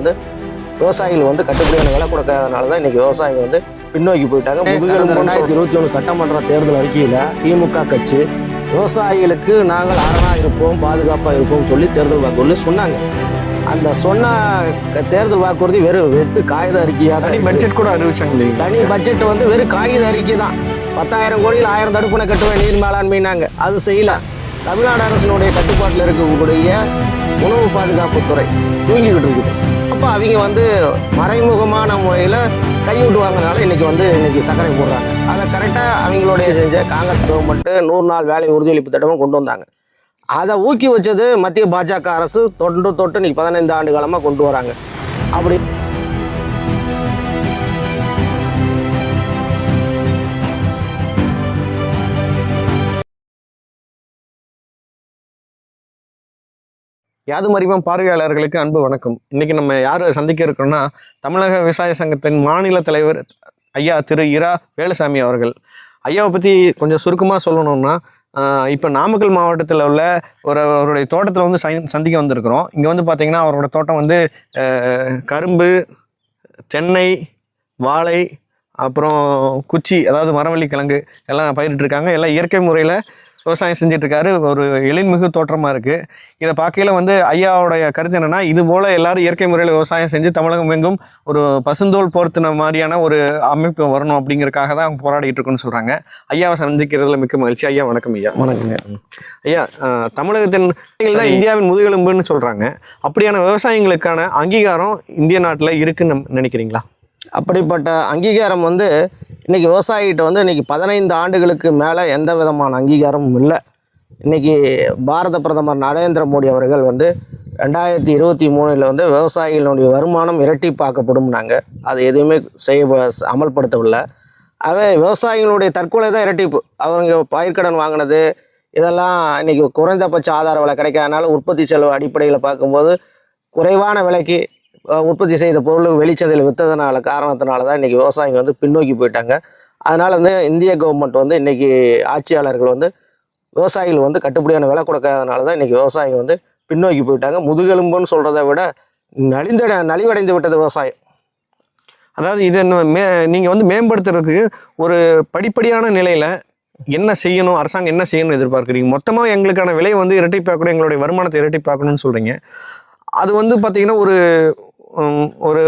வந்து விவசாயிகள் வந்து கட்டுப்படியான விலை கொடுக்காதனால தான் இன்னைக்கு விவசாயிகள் வந்து பின்னோக்கி போயிட்டாங்க. முதுகெலும்பு ரெண்டாயிரத்தி இருபத்தி ஒன்று சட்டமன்ற தேர்தல் அறிக்கையில் திமுக கட்சி விவசாயிகளுக்கு நாங்கள் அரணா இருப்போம் பாதுகாப்பாக இருப்போம் சொல்லி தேர்தல் வாக்குறுதி சொன்னாங்க. அந்த சொன்ன தேர்தல் வாக்குறுதி வெறும் வெத்து காகித அறிக்கையாக தான். பட்ஜெட் கூட அறிவிச்சாங்க தனி பட்ஜெட் வந்து வெறும் காகித அறிக்கை தான். பத்தாயிரம் கோடியில் ஆயிரம் தடுப்பணை கட்டுவேன் நீர் மேலாண்மைனாங்க அது செய்யல. தமிழ்நாடு அரசினுடைய கட்டுப்பாட்டில் இருக்கக்கூடிய உணவு பாதுகாப்புத்துறை தூங்கிக்கிட்டு இருக்குது. அப்போ அவங்க வந்து மறைமுகமான முறையில் கைவிட்டுவாங்கனால இன்றைக்கி வந்து இன்றைக்கி சர்க்கரை போடுறாங்க. அதை கரெக்டாக அவங்களுடைய செஞ்ச காங்கிரஸ் கவர்மெண்ட்டு நூறு நாள் வேலை உறுதியளிப்பு திட்டமும் கொண்டு வந்தாங்க. அதை ஊக்கி வச்சது மத்திய பாஜக அரசு தொன்று தொட்டு இன்னைக்கு பதினைந்து ஆண்டு காலமாக கொண்டு வராங்க. அப்படி யாது மறிவம் பார்வையாளர்களுக்கு அன்பு வணக்கம். இன்னைக்கு நம்ம யார் சந்திக்க இருக்கோம்னா தமிழக விவசாய சங்கத்தின் மாநில தலைவர் ஐயா திரு இரா வேலுசாமி அவர்கள். ஐயாவை பற்றி கொஞ்சம் சுருக்கமாக சொல்லணும்னா இப்போ நாமக்கல் மாவட்டத்தில் உள்ள ஒரு அவருடைய தோட்டத்தில் வந்து சந்திக்க வந்திருக்கிறோம். இங்கே வந்து பார்த்திங்கன்னா அவரோட தோட்டம் வந்து கரும்பு தென்னை வாழை அப்புறம் குச்சி அதாவது மரவள்ளி கிழங்கு எல்லாம் பயிரிட்டிருக்காங்க. எல்லாம் இயற்கை முறையில் விவசாயம் செஞ்சுட்டு இருக்காரு ஒரு எழில்மிகு தோற்றமாக இருக்குது இதை பார்க்கையில வந்து ஐயாவுடைய கருத்து என்னன்னா இது போல் எல்லாரும் இயற்கை முறையில் விவசாயம் செஞ்சு தமிழகம் எங்கும் ஒரு பசுந்தோல் போர்த்தின மாதிரியான ஒரு அமைப்பு வரணும் அப்படிங்கறதுக்காக தான் அவங்க போராடிட்டு இருக்குன்னு சொல்கிறாங்க ஐயாவை சந்திக்கிறதுல மிக்க மகிழ்ச்சி. ஐயா வணக்கம் ஐயா. வணக்கங்க. ஐயா தமிழகத்தின் தான் இந்தியாவின் முதுகெலும்புன்னு சொல்கிறாங்க அப்படியான விவசாயிகளுக்கான அங்கீகாரம் இந்திய நாட்டில் இருக்குன்னு நினைக்கிறீங்களா? அப்படிப்பட்ட அங்கீகாரம் வந்து இன்றைக்கி விவசாயிகிட்ட வந்து இன்றைக்கி பதினைந்து ஆண்டுகளுக்கு மேலே எந்த விதமான அங்கீகாரமும் இல்லை. இன்றைக்கி பாரத பிரதமர் நரேந்திர மோடி அவர்கள் வந்து ரெண்டாயிரத்தி இருபத்தி மூணில் வந்து விவசாயிகளுடைய வருமானம் இரட்டிப்பாக்கப்படும்னாங்க. அது எதுவுமே செய்ய அமல்படுத்தவில்லை. அவை விவசாயிகளுடைய தற்கொலை தான் இரட்டிப்பு. அவங்க பயிர்க்கடன் வாங்கினது இதெல்லாம் இன்னைக்கு குறைந்தபட்ச ஆதார விலை கிடைக்காதனால உற்பத்தி செலவு அடிப்படையில் பார்க்கும்போது குறைவான விலைக்கு உற்பத்தி செய்த பொருள் வெளிச்சதையில் விற்றதுனால காரணத்தினால தான் இன்றைக்கி விவசாயிங்க வந்து பின்னோக்கி போயிட்டாங்க. அதனால் வந்து இந்திய கவர்மெண்ட் வந்து இன்றைக்கி ஆட்சியாளர்கள் வந்து விவசாயிகள் வந்து கட்டுப்படியான விலை கொடுக்காதனால தான் இன்றைக்கி விவசாயிங்க வந்து பின்னோக்கி போயிட்டாங்க. முதுகெலும்புன்னு சொல்கிறத விட நலிந்த நலிவடைந்து விட்டது விவசாயம். அதாவது இது என்ன மே நீங்கள் வந்து மேம்படுத்துறதுக்கு ஒரு படிப்படியான நிலையில் என்ன செய்யணும் அரசாங்கம் என்ன செய்யணும்னு எதிர்பார்க்குறீங்க? மொத்தமாக எங்களுக்கான விலையை வந்து இரட்டிப்பாக்கணும் எங்களுடைய வருமானத்தை இரட்டிப்பாக்கணும்னு சொல்கிறீங்க அது வந்து பார்த்திங்கன்னா ஒரு ஒரு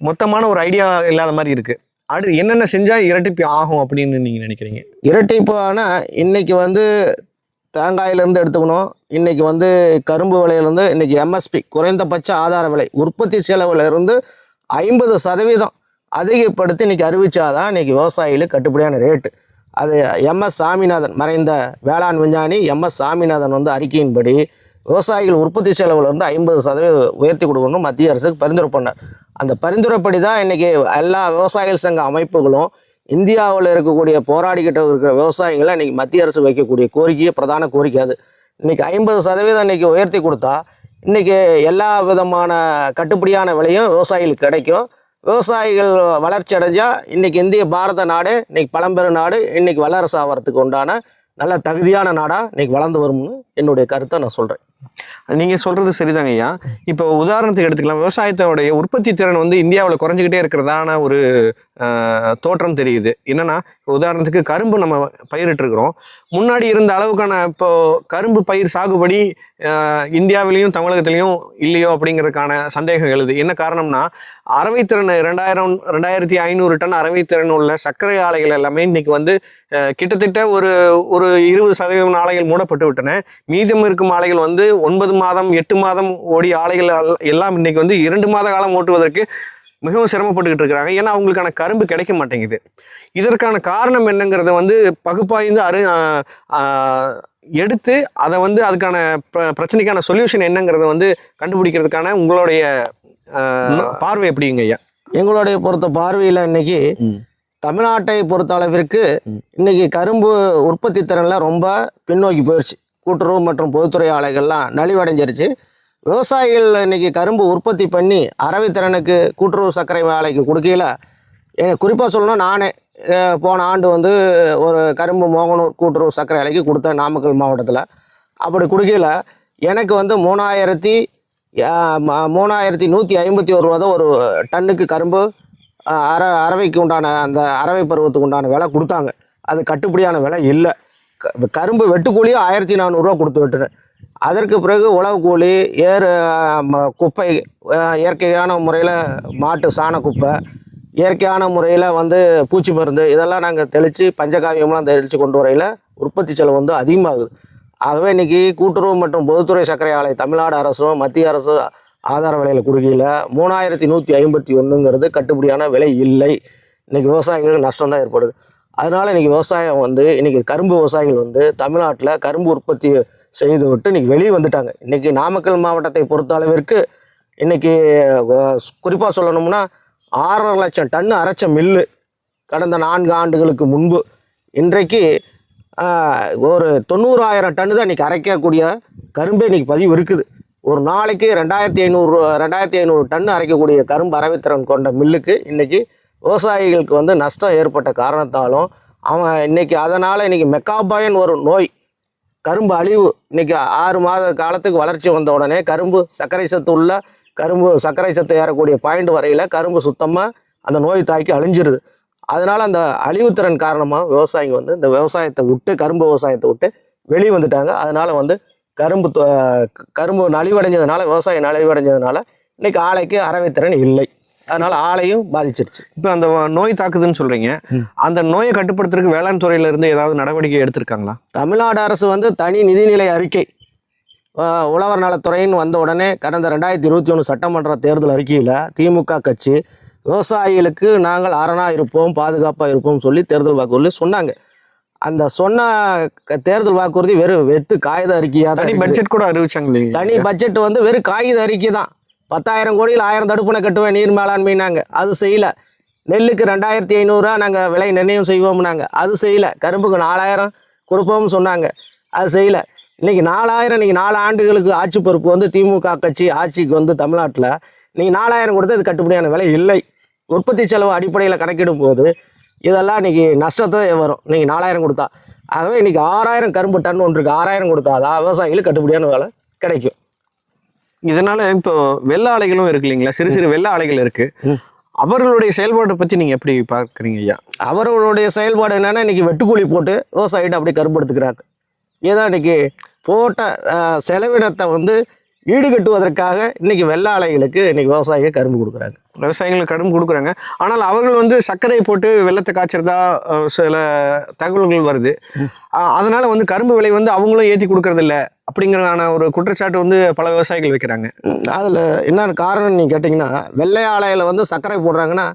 மொத்தமான ஒரு ஐடியா இல்லாத மாதிரி இருக்குது அடுத்து என்னென்ன செஞ்சால் இரட்டிப்பு ஆகும் அப்படின்னு நீங்கள் நினைக்கிறீங்க? இரட்டிப்பான இன்னைக்கு வந்து தேங்காயிலேருந்து எடுத்துக்கணும். இன்றைக்கி வந்து கரும்பு விலையிலேருந்து இன்னைக்கு எம்எஸ்பி குறைந்தபட்ச ஆதார விலை உற்பத்தி செலவுலேருந்து ஐம்பது சதவீதம் அதிகப்படுத்தி இன்னைக்கு அறிவித்தாதான் இன்றைக்கி விவசாயிகளுக்கு கட்டுப்படியான ரேட்டு அது எம்எஸ் சாமிநாதன் மறைந்த வேளாண் விஞ்ஞானி எம்எஸ் சாமிநாதன் வந்து அறிக்கையின்படி விவசாயிகள் உற்பத்தி செலவில் இருந்து ஐம்பது சதவீதம் உயர்த்தி கொடுக்கணும் மத்திய அரசுக்கு பரிந்துரை பண்ணார். அந்த பரிந்துரைப்படி தான் இன்றைக்கி எல்லா விவசாயிகள் சங்க அமைப்புகளும் இந்தியாவில் இருக்கக்கூடிய போராடிக்கிட்ட இருக்கிற விவசாயிகளை இன்றைக்கி மத்திய அரசு வைக்கக்கூடிய கோரிக்கையே பிரதான கோரிக்கை அது. இன்னைக்கு ஐம்பது சதவீதம் இன்னைக்கு உயர்த்தி கொடுத்தா இன்றைக்கி எல்லா விதமான கட்டுப்படியான விலையும் விவசாயிகளுக்கு கிடைக்கும். விவசாயிகள் வளர்ச்சி அடைஞ்சால் இன்றைக்கி இந்திய பாரத நாடு இன்றைக்கி பழம்பெரும் நாடு இன்றைக்கி வல்லரசு ஆகிறதுக்கு உண்டான நல்ல தகுதியான நாடாக இன்றைக்கி வளர்ந்து வரும்னு என்னுடைய கருத்தை நான் சொல்கிறேன் நீங்கள் சொல்கிறது சரிதாங்க ஐயா. இப்போ உதாரணத்துக்கு எடுத்துக்கலாம். விவசாயத்தோடைய உற்பத்தி திறன் வந்து இந்தியாவில் குறைஞ்சிக்கிட்டே இருக்கிறதான ஒரு தோற்றம் தெரியுது. என்னன்னா உதாரணத்துக்கு கரும்பு நம்ம பயிரிட்டிருக்கிறோம். முன்னாடி இருந்த அளவுக்கான இப்போது கரும்பு பயிர் சாகுபடி இந்தியாவிலையும் தமிழகத்திலையும் இல்லையோ அப்படிங்கிறதுக்கான சந்தேகம் எழுது. என்ன காரணம்னா அறவைத்திறன் ரெண்டாயிரம் ரெண்டாயிரத்தி ஐநூறு டன் அறவைத்திறன் உள்ள சர்க்கரை ஆலைகள் எல்லாமே இன்றைக்கி வந்து கிட்டத்தட்ட ஒரு ஒரு இருபது சதவீதம் ஆலைகள் மூடப்பட்டு விட்டன. மீதம் இருக்கும் ஆலைகள் வந்து ஒன்பது மாதம் எட்டு மாதம் ஓடிய ஆலைகள் எல்- எல்லாம் இன்னைக்கு வந்து இரண்டு மாத காலம் ஓட்டுவதற்கு மிகவும் சிரமப்பட்டுக்கிட்டு இருக்கிறாங்க. ஏன்னா அவங்களுக்கான கரும்பு கிடைக்க மாட்டேங்குது. இதற்கான காரணம் என்னங்கிறத வந்து பகுப்பாய்ந்து அரு எடுத்து அதை வந்து அதுக்கான பிர- பிரச்சனைக்கான சொல்யூஷன் என்னங்கிறத வந்து கண்டுபிடிக்கிறதுக்கான உங்களுடைய பார்வை எப்படிங்க ஐயா? எங்களுடைய பொறுத்த பார்வையில் இன்னைக்கு தமிழ்நாட்டை பொறுத்த அளவிற்கு இன்னைக்கு கரும்பு உற்பத்தி திறனில் ரொம்ப பின்னோக்கி போயிடுச்சு கூட்டுறவு மற்றும் பொதுத்துறை ஆலைகள்லாம் நலிவடைஞ்சிருச்சு. விவசாயிகள் இன்னைக்கு கரும்பு உற்பத்தி பண்ணி அறவைத்திறனுக்கு திறனுக்கு கூட்டுறவு சர்க்கரை ஆலைக்கு கொடுக்கையில் எனக்கு குறிப்பாக சொல்லணும் நானே போன ஆண்டு வந்து ஒரு கரும்பு மோகனூர் கூட்டுறவு சர்க்கரை ஆலைக்கு கொடுத்தேன் நாமக்கல் மாவட்டத்தில். அப்படி கொடுக்கையில் எனக்கு வந்து மூணாயிரத்தி மூணாயிரத்தி நூற்றி ஐம்பத்தி ஒரு ரூபா தான் ஒரு டன்னுக்கு கரும்பு அற அறவைக்கு உண்டான அந்த அறவை பருவத்துக்கு உண்டான விலை கொடுத்தாங்க. அது கட்டுப்படியான விலை இல்லை. கரும்பு வெட்டுக்கூலியும் ஆயிரத்தி நானூறுரூவா கொடுத்து வெட்டுறேன். அதற்கு பிறகு உழவு கூலி ஏறு ம- குப்பை இயற்கையான முறையில் மாட்டு சாண குப்பை இயற்கையான முறையில் வந்து பூச்சி மருந்து இதெல்லாம் நாங்கள் தெளித்து பஞ்சகாவியம்லாம் தெளித்து கொண்டு வரையில் உற்பத்தி செலவு வந்து அதிகமாகுது. ஆகவே இன்றைக்கி கூட்டுறவு மற்றும் பொதுத்துறை சர்க்கரை ஆலை தமிழ்நாடு அரசும் மத்திய அரசு ஆதார விலையில் கொடுக்கையில் மூணாயிரத்தி நூற்றி ஐம்பத்தி ஒன்றுங்கிறது கட்டுப்படியான விலை இல்லை. இன்னைக்கு விவசாயிகளுக்கு நஷ்டம் தான் ஏற்படுது. அதனால இன்றைக்கி விவசாயம் வந்து இன்றைக்கி கரும்பு விவசாயிகள் வந்து தமிழ்நாட்டில் கரும்பு உற்பத்தி செய்து விட்டு இன்றைக்கி வெளியே வந்துட்டாங்க. இன்றைக்கி நாமக்கல் மாவட்டத்தை பொறுத்த அளவிற்கு இன்றைக்கி குறிப்பாக சொல்லணும்னா ஆறரை லட்சம் டன்னு அரைச்ச மில்லு கடந்த நான்கு ஆண்டுகளுக்கு முன்பு. இன்றைக்கு ஒரு தொண்ணூறாயிரம் டன்னு தான் இன்றைக்கி அரைக்கக்கூடிய கரும்பே இன்றைக்கி பதிவு இருக்குது. ஒரு நாளைக்கு ரெண்டாயிரத்தி ஐநூறு ரெண்டாயிரத்தி ஐநூறு டன் அரைக்கக்கூடிய கரும்பு அரைவித்திறன் கொண்ட மில்லுக்கு இன்றைக்கி விவசாயிகளுக்கு வந்து நஷ்டம் ஏற்பட்ட காரணத்தாலும் அவன் இன்றைக்கி அதனால் இன்றைக்கி மெக்காபாயின் ஒரு நோய் கரும்பு அழிவு. இன்றைக்கி ஆறு மாத காலத்துக்கு வளர்ச்சி வந்த உடனே கரும்பு சர்க்கரை சத்து உள்ள கரும்பு சர்க்கரை சத்து ஏறக்கூடிய பாயிண்ட் வரையில் கரும்பு சுத்தமாக அந்த நோய் தாக்கி அழிஞ்சிருது. அதனால் அந்த அழிவுத்திறன் காரணமாக விவசாயிங்க வந்து இந்த விவசாயத்தை விட்டு கரும்பு விவசாயத்தை விட்டு வெளியே வந்துட்டாங்க. அதனால் வந்து கரும்பு தொ- கரும்பு நலிவடைஞ்சதுனால விவசாயம் நலிவடைஞ்சதுனால இன்றைக்கி ஆலைக்கு அறவைத்திறன் இல்லை. அதனால் ஆலையும் பாதிச்சிருச்சு. இப்போ அந்த நோய் தாக்குதுன்னு சொல்றீங்க. அந்த நோயை கட்டுப்படுத்துறதுக்கு வேளாண் துறையில இருந்து ஏதாவது நடவடிக்கை எடுத்திருக்காங்களா? தமிழ்நாடு அரசு வந்து தனி நிதிநிலை அறிக்கை உழவர் நலத்துறைன்னு வந்த உடனே கடந்த ரெண்டாயிரத்தி இருபத்தி ஒன்று சட்டமன்ற தேர்தல் அறிக்கையில் திமுக கட்சி விவசாயிகளுக்கு நாங்கள் அரணா இருப்போம் பாதுகாப்பாக இருப்போம் சொல்லி தேர்தல் வாக்குறுதி சொன்னாங்க. அந்த சொன்ன தேர்தல் வாக்குறுதி வெறும் வெத்து காகித அறிக்கையாக தான். பட்ஜெட் கூட அறிவிச்சாங்க இல்லைங்க தனி பட்ஜெட் வந்து வெறும் காகித அறிக்கை தான். பத்தாயிரம் கோடியில் ஆயிரம் தடுப்பணை கட்டுவேன் நீர் மேலாண்மைனாங்க அது செய்யல. நெல்லுக்கு ரெண்டாயிரத்தி ஐநூறுரூவா நாங்கள் விலை நிர்ணயம் செய்வோம்னாங்க. அது செய்யல. கரும்புக்கு நாலாயிரம் கொடுப்போம்னு சொன்னாங்க. அது செய்யல. இன்றைக்கி நாலாயிரம் இன்னைக்கு நாலு ஆண்டுகளுக்கு ஆட்சி பொறுப்பு வந்து திமுக கட்சி ஆட்சிக்கு வந்து தமிழ்நாட்டில் இன்றைக்கி நாலாயிரம் கொடுத்து அது கட்டுப்படியான விலை இல்லை. உற்பத்தி செலவு அடிப்படையில் கணக்கிடும் போது இதெல்லாம் இன்னைக்கு நஷ்டத்தை வரும். இன்னைக்கு நாலாயிரம் கொடுத்தா. ஆகவே இன்றைக்கி ஆறாயிரம் கரும்பு டன் ஒன்றுக்கு ஆறாயிரம் கொடுத்தா தான் விவசாயிகளுக்கு கட்டுப்படியான விலை கிடைக்கும். இதனால இப்போ வெள்ள ஆலைகளும் இருக்கு இல்லைங்களா? சிறு சிறு வெள்ள ஆலைகள் இருக்கு. அவர்களுடைய செயல்பாட்டை பத்தி நீங்க எப்படி பாக்குறீங்க ஐயா? அவர்களுடைய செயல்பாடு என்னன்னா இன்னைக்கு வெட்டுக்கூலி போட்டு விவசாயிகிட்ட அப்படியே கரும்பு எடுத்துக்கிறாங்க ஏதோ இன்னைக்கு போட்ட செலவினத்தை வந்து ஈடுகட்டுவதற்காக இன்னைக்கு வெள்ள ஆலைகளுக்கு இன்னைக்கு விவசாயிகள் கரும்பு கொடுக்குறாங்க. விவசாயிகளுக்கு கடும் கொடுக்குறாங்க. ஆனால் அவர்கள் வந்து சர்க்கரை போட்டு வெள்ளத்தை காய்ச்சறதா சில தகவல்கள் வருது. அதனால வந்து கரும்பு விலை வந்து அவங்களும் ஏற்றி கொடுக்கறது இல்ல அப்படிங்கிறதான ஒரு குற்றச்சாட்டு வந்து பல விவசாயிகள் வைக்கிறாங்க. அதில் என்னென்ன காரணம் நீங்கள் கேட்டிங்கன்னா வெள்ளை ஆலையில் வந்து சர்க்கரை போடுறாங்கன்னா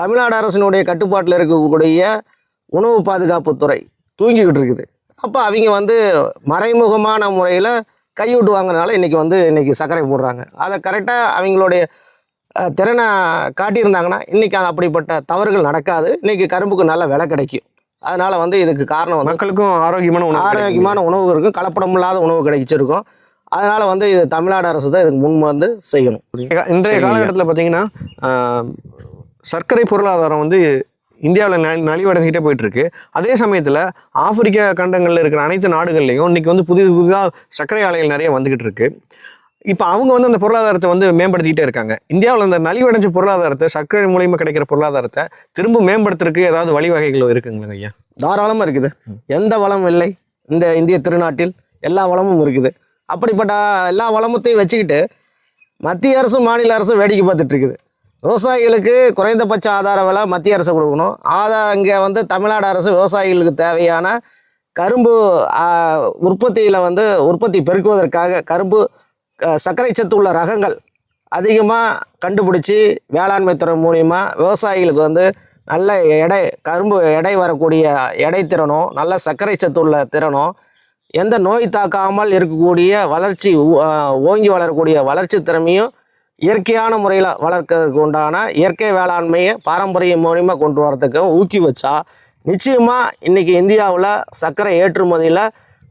தமிழ்நாடு அரசினுடைய கட்டுப்பாட்டில் இருக்கக்கூடிய உணவு பாதுகாப்புத்துறை தூங்கிக்கிட்டு இருக்குது. அப்போ அவங்க வந்து மறைமுகமான முறையில் கைவிட்டு வாங்குறதுனால இன்றைக்கி வந்து இன்றைக்கி சர்க்கரை போடுறாங்க. அதை கரெக்டாக அவங்களுடைய திறனை காட்டியிருந்தாங்கன்னா இன்றைக்கி அப்படிப்பட்ட தவறுகள் நடக்காது. இன்றைக்கி கரும்புக்கு நல்ல விலை கிடைக்கும். அதனால் வந்து இதுக்கு காரணம் வந்து மக்களுக்கும் ஆரோக்கியமான உணவு. ஆரோக்கியமான உணவு இருக்கும் கலப்படம் இல்லாத உணவு கிடைச்சிருக்கும். அதனால் வந்து இது தமிழ்நாடு அரசு தான் இதுக்கு முன் வந்து செய்யணும். இன்றைய. காலகட்டத்தில் பார்த்தீங்கன்னா சர்க்கரை பொருளாதாரம் வந்து இந்தியாவில் நலிவடைஞ்சிக்கிட்டே போயிட்டு இருக்கு அதே சமயத்தில் ஆப்பிரிக்கா கண்டங்களில் இருக்கிற அனைத்து நாடுகள்லையும் இன்னைக்கு வந்து புதிய புதிதாக சர்க்கரை ஆலைகள் நிறைய வந்துகிட்டு இருக்கு இப்போ அவங்க வந்து அந்த பொருளாதாரத்தை வந்து மேம்படுத்திக்கிட்டே இருக்காங்க. இந்தியாவில் அந்த நலிவடைஞ்ச பொருளாதாரத்தை சர்க்கரை மூலியமாக கிடைக்கிற பொருளாதாரத்தை திரும்ப மேம்படுத்துறதுக்கு ஏதாவது வழிவகைகள் இருக்குங்களா ஐயா? தாராளமாக இருக்குது. எந்த வளம் இல்லை. இந்த இந்திய திருநாட்டில் எல்லா வளமும் இருக்குது. அப்படிப்பட்ட எல்லா வளமத்தையும் வச்சுக்கிட்டு மத்திய அரசும் மாநில அரசும் வேடிக்கை பார்த்துட்டு இருக்குது விவசாயிகளுக்கு குறைந்தபட்ச ஆதார விலை மத்திய அரசு கொடுக்கணும். ஆதார இங்கே வந்து தமிழ்நாடு அரசு விவசாயிகளுக்கு தேவையான கரும்பு உற்பத்தியில் வந்து உற்பத்தி பெருக்குவதற்காக கரும்பு சர்க்கரை சத்து உள்ள ரகங்கள் அதிகமாக கண்டுபிடிச்சி வேளாண்மை துறை மூலிமா விவசாயிகளுக்கு வந்து நல்ல எடை கரும்பு எடை வரக்கூடிய எடை திறனும் நல்ல சர்க்கரை சத்து உள்ள திறனும் எந்த நோய் தாக்காமல் இருக்கக்கூடிய வளர்ச்சி ஓங்கி வளரக்கூடிய வளர்ச்சி திறமையும் இயற்கையான முறையில் வளர்க்கறதுக்கு உண்டான இயற்கை வேளாண்மையை பாரம்பரிய மூலியமாக கொண்டு வரதுக்கு ஊக்கி வச்சா நிச்சயமாக இன்றைக்கி இந்தியாவில் சர்க்கரை ஏற்றுமதியில்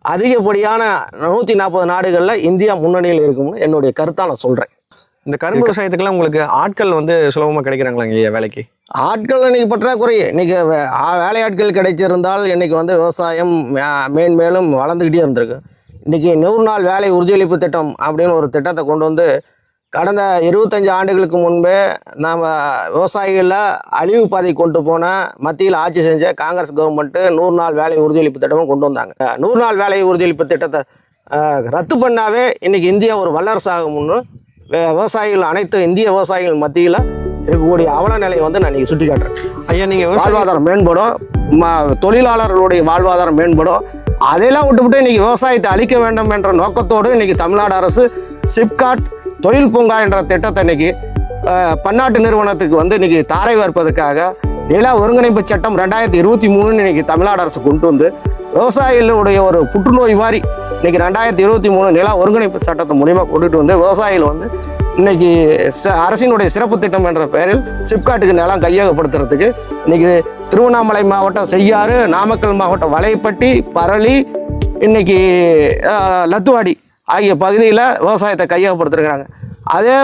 அதிகப்படியான நூற்றி நாற்பது நாடுகளில் இந்தியா முன்னணியில் இருக்கும்னு என்னுடைய கருத்தாக நான் சொல்கிறேன் இந்த கரும்பு விவசாயத்துக்கெல்லாம் உங்களுக்கு ஆட்கள் வந்து சுலபமாக கிடைக்கிறாங்களா ஐயா வேலைக்கு? ஆட்கள் இன்னைக்கு பற்றாக்குறை இன்னைக்கு ஆ- வேலையாட்கள் கிடைச்சிருந்தால் இன்னைக்கு வந்து விவசாயம் மேன்மேலும் வளர்ந்துக்கிட்டே இருந்திருக்கு. இன்னைக்கு நூறு நாள் வேலை உறுதியளிப்பு திட்டம் அப்படின்னு ஒரு திட்டத்தை கொண்டு வந்து கடந்த இருபத்தஞ்சு ஆண்டுகளுக்கு முன்பே நம்ம விவசாயிகளில் அழிவு பாதை கொண்டு போன மத்தியில் ஆட்சி செஞ்ச காங்கிரஸ் கவர்மெண்ட்டு நூறு நாள் வேலை உறுதியளிப்பு திட்டமும் கொண்டு வந்தாங்க. நூறு நாள் வேலை உறுதியளிப்பு திட்டத்தை ரத்து பண்ணாவே இன்னைக்கு இந்தியா ஒரு வல்லரசாகும்னு வி- விவசாயிகள் அனைத்து இந்திய விவசாயிகள் மத்தியில் இருக்கக்கூடிய அவல நிலையை வந்து நான் இன்னைக்கு சுட்டி காட்டுறேன் ஐயா நீங்க விவசாய வாழ்வாதாரம் மேம்படும் ம- தொழிலாளர்களுடைய வாழ்வாதாரம் மேம்படும். அதையெல்லாம் விட்டுவிட்டு இன்னைக்கு விவசாயத்தை அழிக்க வேண்டும் என்ற நோக்கத்தோடு இன்னைக்கு தமிழ்நாடு அரசு சிப்காட் தொழில் பூங்கா என்ற திட்டத்தை இன்னைக்கு பன்னாட்டு நிறுவனத்துக்கு வந்து இன்னைக்கு தாரை வார்ப்பதற்காக நில ஒருங்கிணைப்பு சட்டம் ரெண்டாயிரத்தி இருபத்தி மூணுன்னு இன்னைக்கு தமிழ்நாடு அரசு கொண்டு வந்து விவசாயிகளுடைய ஒரு புற்றுநோய் மாதிரி இன்னைக்கு ரெண்டாயிரத்தி இருபத்தி மூணு நில ஒருங்கிணைப்பு சட்டத்தை மூலியமாக கொண்டுட்டு வந்து விவசாயிகள் வந்து இன்னைக்கு ச- அரசினுடைய சிறப்பு திட்டம் என்ற பெயரில் சிப்காட்டுக்கு நிலம் கையகப்படுத்துறதுக்கு இன்னைக்கு திருவண்ணாமலை மாவட்டம் செய்யாறு நாமக்கல் மாவட்டம் வலைப்பட்டி பரளி இன்னைக்கு லத்துவாடி ஆகிய பகுதியில் விவசாயத்தை கையகப்படுத்திருக்கிறாங்க. அதே